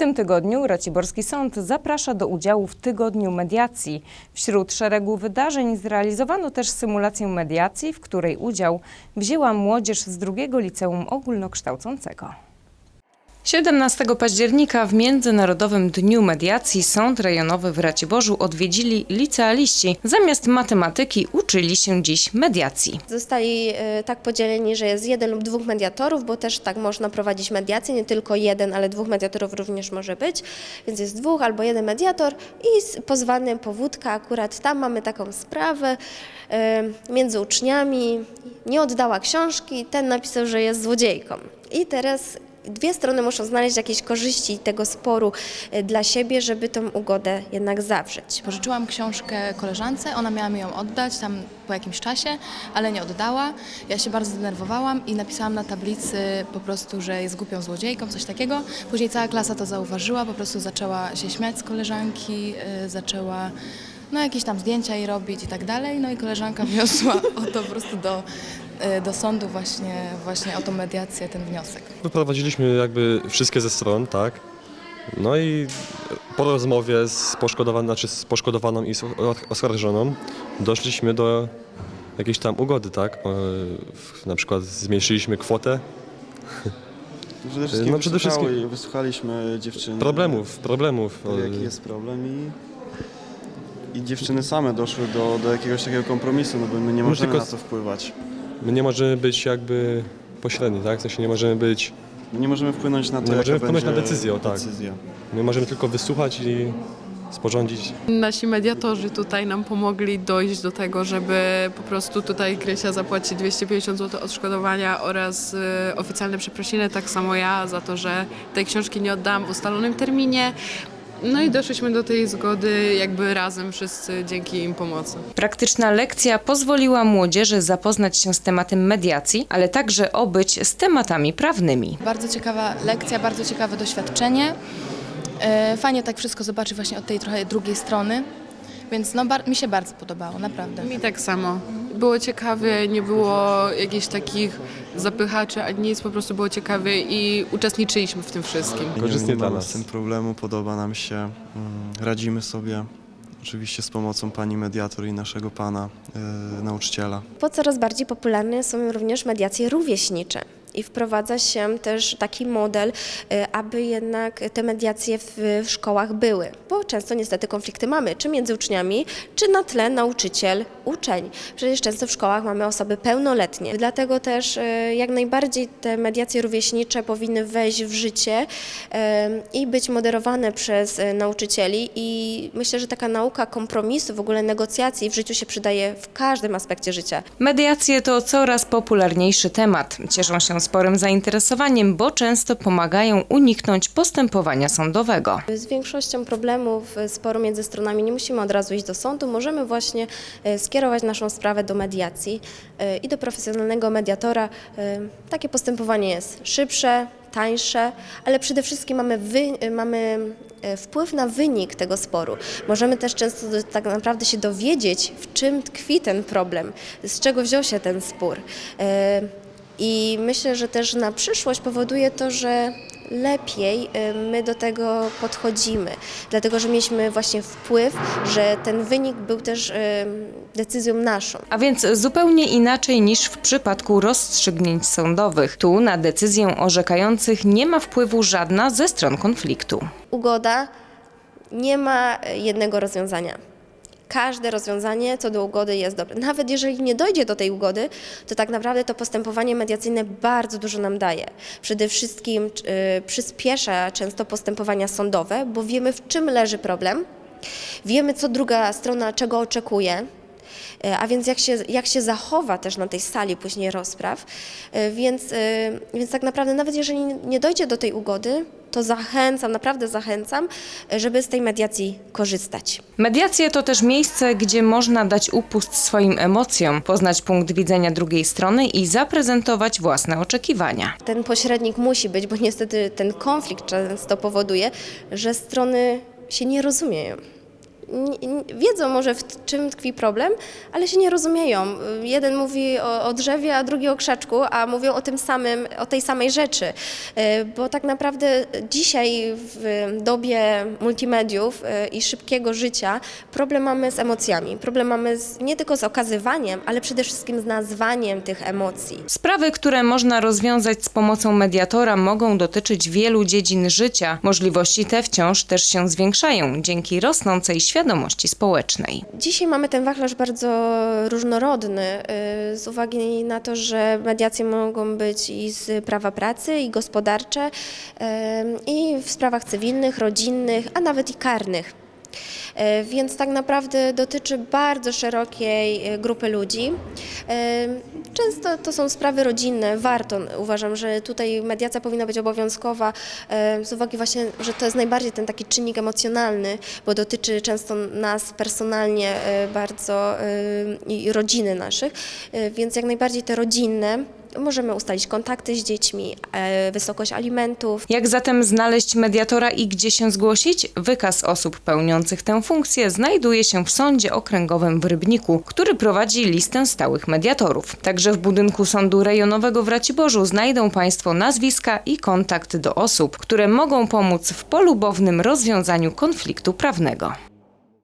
tym tygodniu Raciborski Sąd zaprasza do udziału w Tygodniu Mediacji. Wśród szeregu wydarzeń zrealizowano też symulację mediacji, w której udział wzięła młodzież z drugiego liceum ogólnokształcącego. 17 października w Międzynarodowym Dniu Mediacji Sąd Rejonowy w Raciborzu odwiedzili licealiści. Zamiast matematyki uczyli się dziś mediacji. Zostali e, tak podzieleni, że jest jeden lub dwóch mediatorów, bo też tak można prowadzić mediację, nie tylko jeden, ale dwóch mediatorów również może być, więc jest dwóch albo jeden mediator i pozwany powódka, akurat tam mamy taką sprawę e, między uczniami, nie oddała książki, ten napisał, że jest złodziejką. I teraz dwie strony muszą znaleźć jakieś korzyści tego sporu e, dla siebie, żeby tą ugodę jednak zawrzeć. Pożyczyłam książkę koleżance, ona miała mi ją oddać tam po jakimś czasie, ale nie oddała. Ja się bardzo zdenerwowałam i napisałam na tablicy po prostu, że jest głupią złodziejką, coś takiego. Później cała klasa to zauważyła, po prostu zaczęła się śmiać z koleżanki, y, zaczęła no, jakieś tam zdjęcia jej robić i tak dalej. No i koleżanka wniosła o to po prostu do, do sądu właśnie, właśnie o tą mediację, ten wniosek. Wyprowadziliśmy jakby wszystkie ze stron, tak. No i po rozmowie z poszkodowaną, znaczy z poszkodowaną i z oskarżoną doszliśmy do jakiejś tam ugody, tak. E, w- Na przykład zmniejszyliśmy kwotę Przede wszystkim, No, przede wszystkim- wysłuchaliśmy dziewczyny. problemów, problemów. E, jaki jest problem i, i dziewczyny same doszły do, do jakiegoś takiego kompromisu, no bo my nie No, możemy tylko na to wpływać. My nie możemy być jakby pośredni, tak. W sensie nie możemy być, nie możemy wpłynąć na to, Nie możemy wpłynąć na będzie decyzję, o tak. decyzja. my możemy tylko wysłuchać i sporządzić Nasi mediatorzy tutaj nam pomogli dojść do tego, żeby po prostu tutaj Krysia zapłaci 250 zł odszkodowania oraz y, oficjalne przeprosiny, tak samo ja za to, że tej książki nie oddałam w ustalonym terminie. No i doszliśmy do tej zgody jakby razem wszyscy dzięki im pomocy. Praktyczna lekcja pozwoliła młodzieży zapoznać się z tematem mediacji, ale także obyć z tematami prawnymi. Bardzo ciekawa lekcja, bardzo ciekawe doświadczenie. E, Fajnie tak wszystko zobaczyć właśnie od tej trochę drugiej strony, więc no, mi się bardzo podobało, naprawdę. Mi tak samo. Było ciekawie, nie było jakichś takich zapychaczy ani nic, po prostu było ciekawie i uczestniczyliśmy w tym wszystkim. korzystnie nie dla mamy nas. z tym problemu, podoba nam się, mm, radzimy sobie. Oczywiście z pomocą pani mediator i naszego pana e, nauczyciela. Po coraz bardziej popularne są również mediacje rówieśnicze. I wprowadza się też taki model, y, aby jednak te mediacje w, w szkołach były, bo często niestety konflikty mamy, czy między uczniami, czy na tle nauczyciel-uczeń. Przecież często w szkołach mamy osoby pełnoletnie. Dlatego też y, jak najbardziej te mediacje rówieśnicze powinny wejść w życie y, i być moderowane przez y, nauczycieli i myślę, że taka nauka kompromisu, w ogóle negocjacji w życiu się przydaje w każdym aspekcie życia. Mediacje to coraz popularniejszy temat. Cieszą się sporym zainteresowaniem, bo często pomagają uniknąć postępowania sądowego. Z większością problemów sporu między stronami nie musimy od razu iść do sądu, możemy właśnie e, skierować naszą sprawę do mediacji e, i do profesjonalnego mediatora. E, Takie postępowanie jest szybsze, tańsze, ale przede wszystkim mamy, wy, e, mamy wpływ na wynik tego sporu. Możemy też często tak naprawdę się dowiedzieć, w czym tkwi ten problem, z czego wziął się ten spór. I myślę, że też na przyszłość powoduje to, że lepiej y, my do tego podchodzimy, dlatego że mieliśmy właśnie wpływ, że ten wynik był też y, decyzją naszą. A więc zupełnie inaczej niż w przypadku rozstrzygnięć sądowych. Tu na decyzję orzekających nie ma wpływu żadna ze stron konfliktu. Ugoda nie ma y, jednego rozwiązania. Każde rozwiązanie co do ugody jest dobre. Nawet jeżeli nie dojdzie do tej ugody, to tak naprawdę to postępowanie mediacyjne bardzo dużo nam daje. Przede wszystkim y, przyspiesza często postępowania sądowe, bo wiemy w czym leży problem, wiemy co druga strona czego oczekuje. E, A więc jak się, jak się zachowa też na tej sali później rozpraw. E, Więc, e, więc tak naprawdę nawet jeżeli nie dojdzie do tej ugody, to zachęcam, naprawdę zachęcam, żeby z tej mediacji korzystać. Mediacje to też miejsce, gdzie można dać upust swoim emocjom, poznać punkt widzenia drugiej strony i zaprezentować własne oczekiwania. Ten pośrednik musi być, bo niestety ten konflikt często powoduje, że strony się nie rozumieją. Wiedzą może w czym tkwi problem, ale się nie rozumieją. Jeden mówi o, o drzewie, a drugi o krzaczku, a mówią o tym samym, o tej samej rzeczy. Y, Bo tak naprawdę dzisiaj w dobie multimediów y, i szybkiego życia problem mamy z emocjami. Problem mamy z, nie tylko z okazywaniem, ale przede wszystkim z nazwaniem tych emocji. Sprawy, które można rozwiązać z pomocą mediatora, mogą dotyczyć wielu dziedzin życia. Możliwości te wciąż też się zwiększają dzięki rosnącej świadomości społecznej. Dzisiaj mamy ten wachlarz bardzo różnorodny y, z uwagi na to, że mediacje mogą być i z prawa pracy, i gospodarcze, y, i w sprawach cywilnych, rodzinnych, a nawet i karnych. Y, Więc tak naprawdę dotyczy bardzo szerokiej y, grupy ludzi. Y, Często to są sprawy rodzinne, warto. Uważam, że tutaj mediacja powinna być obowiązkowa z uwagi właśnie, że to jest najbardziej ten taki czynnik emocjonalny, bo dotyczy często nas personalnie bardzo i rodziny naszych, więc jak najbardziej te rodzinne możemy ustalić kontakty z dziećmi, e, wysokość alimentów, Jak zatem znaleźć mediatora i gdzie się zgłosić? Wykaz osób pełniących tę funkcję znajduje się w Sądzie Okręgowym w Rybniku, który prowadzi listę stałych mediatorów. Także w budynku Sądu Rejonowego w Raciborzu znajdą Państwo nazwiska i kontakt do osób, które mogą pomóc w polubownym rozwiązaniu konfliktu prawnego.